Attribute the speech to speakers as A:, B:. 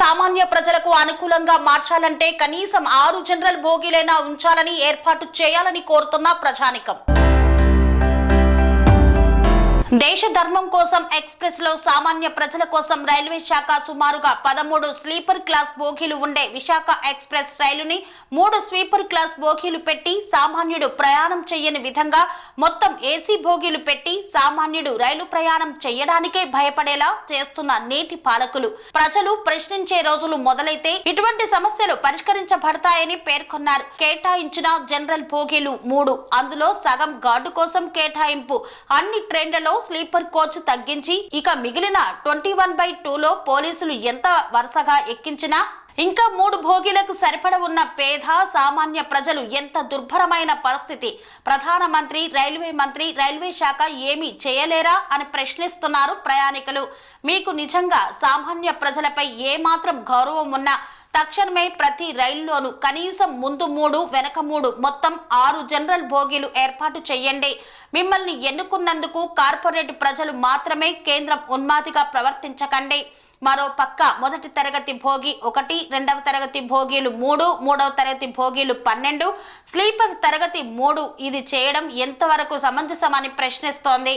A: సామాన్య ప్రజలకు అనుకూలంగా మార్చాలంటే కనీసం ఆరు జనరల్ బోగీలైనా ఉంచాలని ఏర్పాటు చేయాలని కోరుతున్న ప్రజానికం. దేశ ధర్మం కోసం ఎక్స్ప్రెస్లో సామాన్య ప్రజల కోసం రైల్వే శాఖ సుమారుగా పదమూడు స్లీపర్ క్లాస్ బోగీలు ఉండే విశాఖ ఎక్స్ప్రెస్ రైలుని మూడు స్లీపర్ క్లాస్ బోగీలు పెట్టి సామాన్యుడు ప్రయాణం చేయని విధంగా మొత్తం ఏసీ బోగీలు పెట్టి సామాన్యుడు రైలు ప్రయాణం చేయడానికే భయపడేలా చేస్తున్న నేటి పాలకులు. ప్రజలు ప్రశ్నించే రోజులు మొదలైతే ఇటువంటి సమస్యలు పరిష్కరించబడతాయని పేర్కొన్నారు. కేటాయించిన జనరల్ బోగీలు మూడు. అందులో సగం గార్డు కోసం కేటాయింపు. అన్ని ట్రైన్లలో స్లీపర్ కోచ్ తగ్గించి ఇక మిగిలిన ట్వంటీ వన్ బై టూలో పోలీసులు ఎంత వరుసగా ఎక్కించినా ఇంకా మూడు భోగిలకు సరిపడ ఉన్న పేద సామాన్య ప్రజలు ఎంత దుర్భరమైన పరిస్థితి. ప్రధానమంత్రి రైల్వే మంత్రి రైల్వే శాఖ ఏమీ చేయలేరా అని ప్రశ్నిస్తున్నారు ప్రయాణికులు. మీకు నిజంగా సామాన్య ప్రజలపై ఏమాత్రం గౌరవం ఉన్నా తక్షణమే ప్రతి రైల్లోనూ కనీసం ముందు మూడు వెనక మూడు మొత్తం ఆరు జనరల్ బోగీలు ఏర్పాటు చేయండి. మిమ్మల్ని ఎన్నుకున్నందుకు కార్పొరేట్ ప్రజలు మాత్రమే కేంద్రం ఉన్మాదిగా ప్రవర్తించకండి. మరో పక్క మొదటి తరగతి భోగి ఒకటి రెండవ తరగతి భోగీలు మూడు మూడవ తరగతి భోగీలు పన్నెండు స్లీపర్ తరగతి మూడు. ఇది చేయడం ఎంతవరకు సమంజసమని ప్రశ్నిస్తోంది.